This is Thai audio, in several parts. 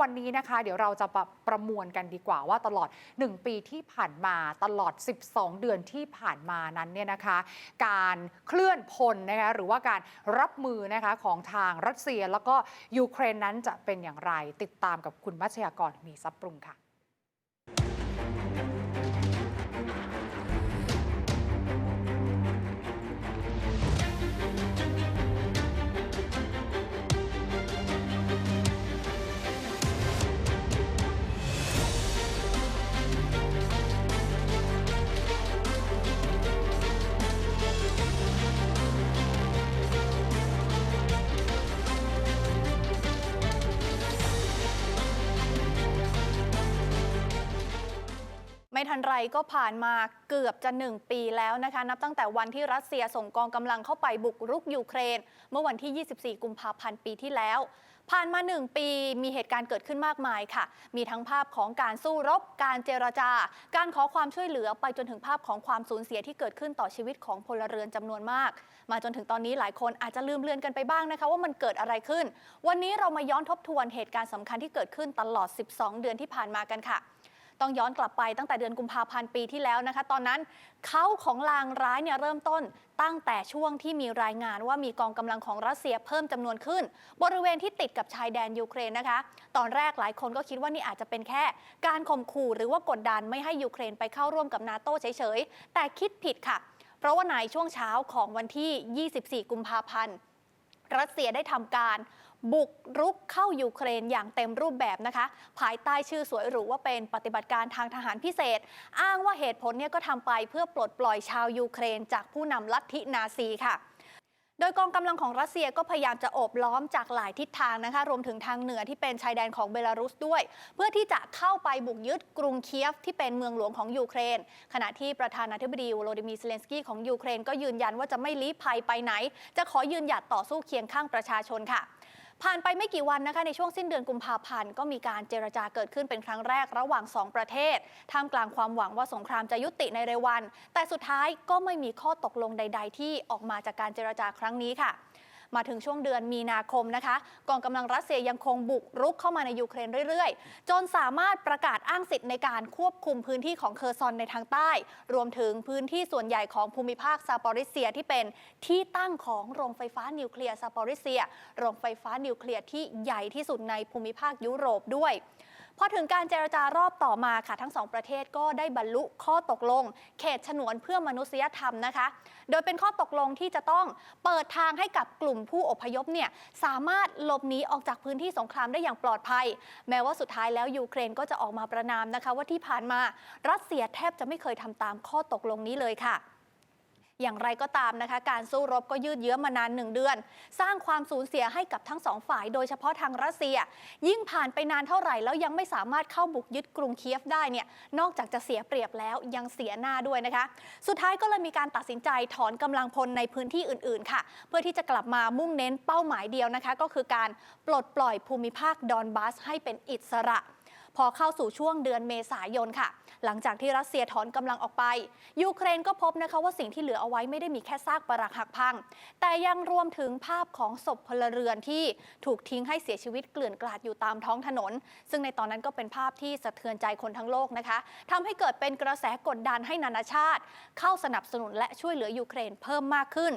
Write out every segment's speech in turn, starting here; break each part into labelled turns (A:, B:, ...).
A: วันนี้นะคะ เดี๋ยวเราจะประประมวลกันดีกว่าว่าตลอด 1 ปีที่ผ่านมาตลอด 12 เดือนที่ผ่านมานั้นเนี่ยนะคะ การเคลื่อนพลนะคะหรือว่าการรับมือนะคะของทางรัสเซียแล้วก็ยูเครนนั้นจะเป็นอย่างไร ติดตามกับคุณมัชยากรมีซับปรุงค่ะ
B: ไม่ทันไรก็ผ่านมาเกือบจะ 1 ปีแล้วนะคะ นับตั้งแต่วันที่รัสเซียส่งกองกำลังเข้าไปบุกรุกยูเครน เมื่อวันที่ 24 กุมภาพันธ์ปีที่แล้ว ผ่านมา 1 ปีมีเหตุการณ์เกิดขึ้นมากมายค่ะ มีทั้งภาพของการสู้รบ การเจรจา การขอความช่วยเหลือไปจนถึงภาพของความสูญเสียที่เกิดขึ้นต่อชีวิตของพลเรือนจำนวนมาก มาจนถึงตอนนี้หลายคนอาจจะลืมเลือนกันไปบ้างนะคะ ว่ามันเกิดอะไรขึ้น วันนี้เรามาย้อนทบทวนเหตุการณ์สำคัญที่เกิดขึ้นตลอด 12 เดือนที่ผ่านมากันค่ะ ต้องย้อนกลับไปตั้งแต่เดือนกุมภาพันธ์ปีที่แล้วนะคะ ตอนนั้นเขาของลางร้ายเนี่ยเริ่มต้นตั้งแต่ช่วงที่มีรายงานว่ามีกองกำลังของรัสเซียเพิ่มจำนวนขึ้น บริเวณที่ติดกับชายแดนยูเครนนะคะ ตอนแรกหลายคนก็คิดว่านี่อาจจะเป็นแค่ การข่มขู่หรือว่ากดดันไม่ให้ยูเครนไปเข้าร่วมกับนาโต้เฉยๆแต่คิดผิดค่ะ เพราะว่าในช่วงเช้าของวันที่ 24 กุมภาพันธ์ รัสเซียได้ทำการบุกรุกเข้ายูเครนอย่างเต็มรูปแบบนะคะ ภายใต้ชื่อสวยหรูว่าเป็นปฏิบัติการทางทหารพิเศษ อ้างว่าเหตุผลเนี่ยก็ทำไปเพื่อปลดปล่อยชาวยูเครน จากผู้นำลัทธินาซีค่ะ โดยกองกำลังของรัสเซียก็พยายามจะโอบล้อมจากหลายทิศทางนะคะ รวมถึงทางเหนือที่เป็นชายแดนของเบลารุสด้วย เพื่อที่จะเข้าไปบุกยึดกรุงเคียฟที่เป็นเมืองหลวงของยูเครน ขณะที่ประธานาธิบดีวโลดิมีร์เซเลนสกี้ของยูเครนก็ยืนยันว่าจะไม่ลี้ภัยไปไหน จะขอยืนหยัดต่อสู้เคียงข้างประชาชนค่ะ ผ่านไปไม่กี่วันนะคะในช่วงสิ้นเดือนกุมภาพันธ์ก็มีการเจรจาเกิดขึ้นเป็นครั้งแรกระหว่าง 2 ประเทศ ท่ามกลางความหวังว่าสงครามจะยุติในเร็ววัน แต่สุดท้ายก็ไม่มีข้อตกลงใด ๆ ที่ออกมาจากการเจรจาครั้งนี้ค่ะ มาถึงช่วงเดือนมีนาคมนะคะกองกำลังรัสเซียยังคงบุกรุกเข้ามาในยูเครนเรื่อยๆ จนสามารถประกาศอ้างสิทธิ์ในการควบคุมพื้นที่ของเคอร์ซอนในทางใต้ รวมถึงพื้นที่ส่วนใหญ่ของภูมิภาคซาปอริเซียที่เป็นที่ตั้งของโรงไฟฟ้านิวเคลียร์ซาปอริเซีย โรงไฟฟ้านิวเคลียร์ที่ใหญ่ที่สุดในภูมิภาคยุโรปด้วย พอถึงการเจรจารอบต่อมาค่ะทั้งสองประเทศก็ได้บรรลุข้อตกลง เขตฉนวนเพื่อมนุษยธรรมนะคะ โดยเป็นข้อตกลงที่จะต้องเปิดทางให้กับกลุ่มผู้อพยพเนี่ยสามารถหลบหนีออกจากพื้นที่สงครามได้อย่างปลอดภัย แม้ว่าสุดท้ายแล้วยูเครนก็จะออกมาประนามนะคะ ว่าที่ผ่านมารัสเซียแทบจะไม่เคยทำตามข้อตกลงนี้เลยค่ะ อย่างไรก็ตามนะคะ การสู้รบก็ยืดเยื้อมานานหนึ่งเดือน สร้างความสูญเสียให้กับทั้งสองฝ่าย โดยเฉพาะทางรัสเซีย ยิ่งผ่านไปนานเท่าไหร่แล้วยังไม่สามารถเข้าบุกยึดกรุงเคียฟได้เนี่ยนอกจากจะเสียเปรียบแล้วยังเสียหน้าด้วยนะคะ สุดท้ายก็เลยมีการตัดสินใจถอนกำลังพลในพื้นที่อื่นๆ ค่ะ เพื่อที่จะกลับมามุ่งเน้นเป้าหมายเดียวนะคะ ก็คือการปลดปล่อยภูมิภาคดอนบัสให้เป็นอิสระ พอเข้าสู่ช่วงเดือนเมษายนค่ะ หลังจากที่รัสเซียถอนกำลังออกไป ยูเครนก็พบนะคะว่าสิ่งที่เหลือเอาไว้ไม่ได้มีแค่ซากปรักหักพัง แต่ยังรวมถึงภาพของศพพลเรือนที่ถูกทิ้งให้เสียชีวิตเกลื่อนกลาดอยู่ตามท้องถนน ซึ่งในตอนนั้นก็เป็นภาพที่สะเทือนใจคนทั้งโลกนะคะทำให้เกิดเป็นกระแสกดดันให้นานาชาติ เข้าสนับสนุนและช่วยเหลือยูเครนเพิ่มมากขึ้น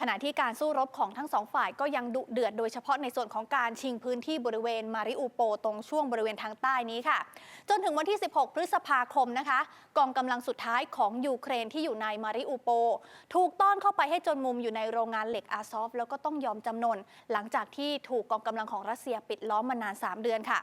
B: ขณะที่การสู้รบของทั้งสองฝ่ายก็ยังดุเดือดโดยเฉพาะในส่วนของการชิงพื้นที่บริเวณมาริอูโปตรงช่วงบริเวณทางใต้นี้ค่ะ จนถึงวันที่ 16 พฤษภาคมนะคะ กองกำลังสุดท้ายของยูเครนที่อยู่ในมาริอูโป ถูกต้อนเข้าไปให้จนมุมอยู่ในโรงงานเหล็กอาซอฟ แล้วก็ต้องยอมจำนน หลังจากที่ถูกกองกำลังของรัสเซียปิดล้อมมานาน 3 เดือนค่ะ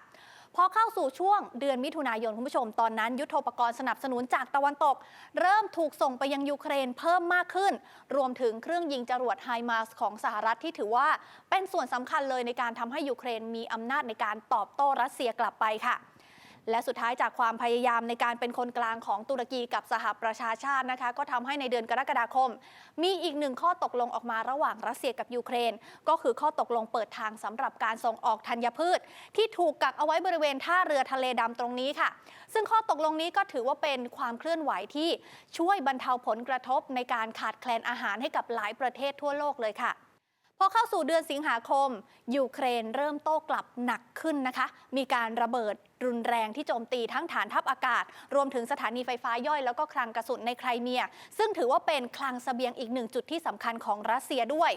B: พอเข้าสู่ช่วงเดือนมิถุนายนคุณผู้ชมตอนนั้น ยุทโธปกรณ์สนับสนุนจากตะวันตก เริ่มถูกส่งไปยังยูเครนเพิ่มมากขึ้น รวมถึงเครื่องยิงจรวดไฮมาสของสหรัฐที่ถือว่าเป็นส่วนสำคัญเลยในการทำให้ยูเครนมีอำนาจในการตอบโต้รัสเซียกลับไปค่ะ และสุดท้ายจากความพยายามในการเป็นคนกลางของตุรกีกับสหประชาชาตินะคะ ก็ทำให้ในเดือนกรกฎาคม มีอีกหนึ่งข้อตกลงออกมาระหว่างรัสเซียกับยูเครน ก็คือข้อตกลงเปิดทางสำหรับการส่งออกธัญพืช ที่ถูกกักเอาไว้บริเวณท่าเรือทะเลดำตรงนี้ค่ะ ซึ่งข้อตกลงนี้ก็ถือว่าเป็นความเคลื่อนไหวที่ช่วยบรรเทาผลกระทบในการขาดแคลนอาหารให้กับหลายประเทศทั่วโลกเลยค่ะ พอเข้าสู่เดือนสิงหาคม ยูเครนเริ่มโต้กลับหนักขึ้นนะคะ มีการระเบิดรุนแรงที่โจมตีทั้งฐานทัพอากาศ รวมถึงสถานีไฟฟ้าย่อยแล้วก็คลังกระสุนในไครเมีย ซึ่งถือว่าเป็นคลังเสบียงอีกหนึ่งจุดที่สำคัญของรัสเซียด้วย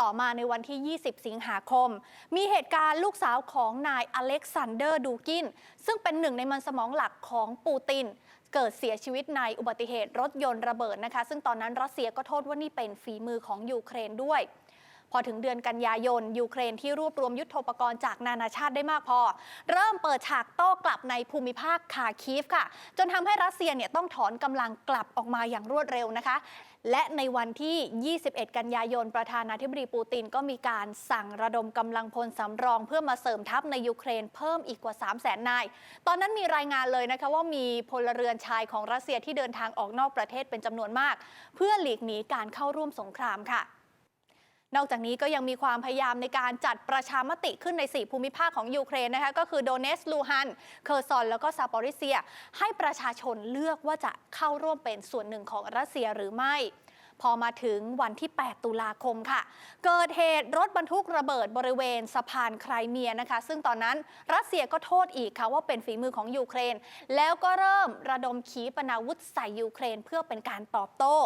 B: ต่อมาในวันที่ 20 สิงหาคม มีเหตุการณ์ลูกสาวของนายอเล็กซานเดอร์ดูกิน ซึ่งเป็นหนึ่งในมันสมองหลักของปูตินเกิดเสียชีวิตในอุบัติเหตุรถยนต์ระเบิดนะคะ ซึ่งตอนนั้นรัสเซียก็โทษว่านี่เป็นฝีมือของยูเครนด้วย พอถึงเดือนกันยายน ยูเครนที่รวบรวมยุทโธปกรณ์จากนานาชาติได้มากพอ เริ่มเปิดฉากโต้กลับในภูมิภาคคาคีฟค่ะ จนทำให้รัสเซียเนี่ยต้องถอนกำลังกลับออกมาอย่างรวดเร็วนะคะ และในวันที่ 21 กันยายน ประธานาธิบดีปูตินก็มีการสั่งระดมกำลังพลสำรอง เพื่อมาเสริมทัพในยูเครนเพิ่มอีกกว่า 3 0 0 0 0 0 นาย ตอนนั้นมีรายงานเลยนะคะว่ามีพลเรือนชายของรัสเซียที่เดินทางออกนอกประเทศเป็นจำนวนมาก เพื่อหลีกหนีการเข้าร่วมสงครามค่ะ นอกจากนี้ก็ยังมีความพยายามในการจัดประชามติขึ้นใน 4 ภูมิภาคของยูเครนนะคะก็คือโดเนสลูฮัน เคอร์ซอน แล้วก็ซาปอริเซีย ให้ประชาชนเลือกว่าจะเข้าร่วมเป็นส่วนหนึ่งของรัสเซียหรือไม่พอมาถึงวันที่ 8 ตุลาคมค่ะ เกิดเหตุรถบรรทุกระเบิดบริเวณสะพานไครเมียนะคะ ซึ่งตอนนั้นรัสเซียก็โทษอีกค่ะว่าเป็นฝีมือของยูเครน แล้วก็เริ่มระดมขีปนาวุธใส่ยูเครนเพื่อเป็นการตอบโต้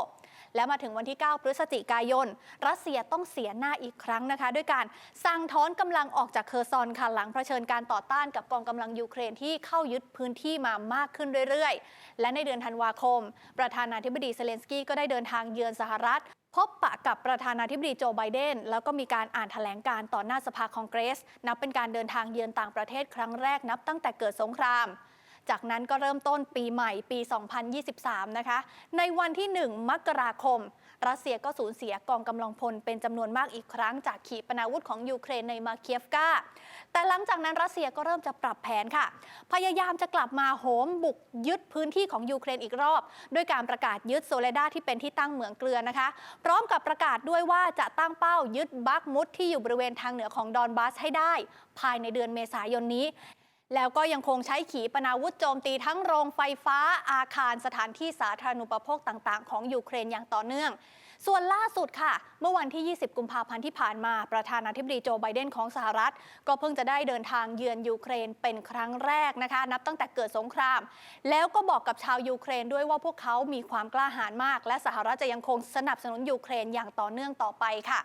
B: และมาถึงวันที่ 9 พฤศจิกายน รัสเซียต้องเสียหน้าอีกครั้งนะคะ ด้วยการสั่งถอนกำลังออกจากเคอร์ซอนค่ะหลังเผชิญการต่อต้านกับกองกำลังยูเครนที่เข้ายึดพื้นที่มามากขึ้นเรื่อยๆ และในเดือนธันวาคม ประธานาธิบดีเซเลนสกี้ก็ได้เดินทางเยือนสหรัฐพบปะกับประธานาธิบดีโจไบเดน แล้วก็มีการอ่านแถลงการ์ต่อหน้าสภาคองเกรส นับเป็นการเดินทางเยือนต่างประเทศครั้งแรกนับตั้งแต่เกิดสงคราม จากนั้นก็เริ่มต้นปีใหม่ปี 2023 นะคะ ในวันที่ 1 มกราคม รัสเซียก็สูญเสียกองกำลังพลเป็นจำนวนมากอีกครั้งจากขีปนาวุธของยูเครนในมาเคียฟกา แต่หลังจากนั้นรัสเซียก็เริ่มจะปรับแผนค่ะ พยายามจะกลับมาโหมบุกยึดพื้นที่ของยูเครนอีกรอบ ด้วยการประกาศยึดโซเลดาที่เป็นที่ตั้งเหมืองเกลือนะคะ พร้อมกับประกาศด้วยว่าจะตั้งเป้ายึดบักมุดที่อยู่บริเวณทางเหนือของดอนบาสให้ได้ ภายในเดือนเมษายนนี้ แล้วก็ยังคงใช้ขีปนาวุธโจมตีทั้งโรงไฟฟ้าอาคารสถานที่สาธารณูปโภคต่าง ๆ ของยูเครนอย่างต่อเนื่อง ส่วนล่าสุดค่ะ เมื่อวันที่ 20 กุมภาพันธ์ที่ผ่านมา ประธานาธิบดีโจไบเดนของสหรัฐ ก็เพิ่งจะได้เดินทางเยือนยูเครนเป็นครั้งแรกนะคะ นับตั้งแต่เกิดสงคราม แล้วก็บอกกับชาวยูเครนด้วยว่าพวกเขามีความกล้าหาญมาก และสหรัฐจะยังคงสนับสนุนยูเครนอย่างต่อเนื่องต่อไปค่ะ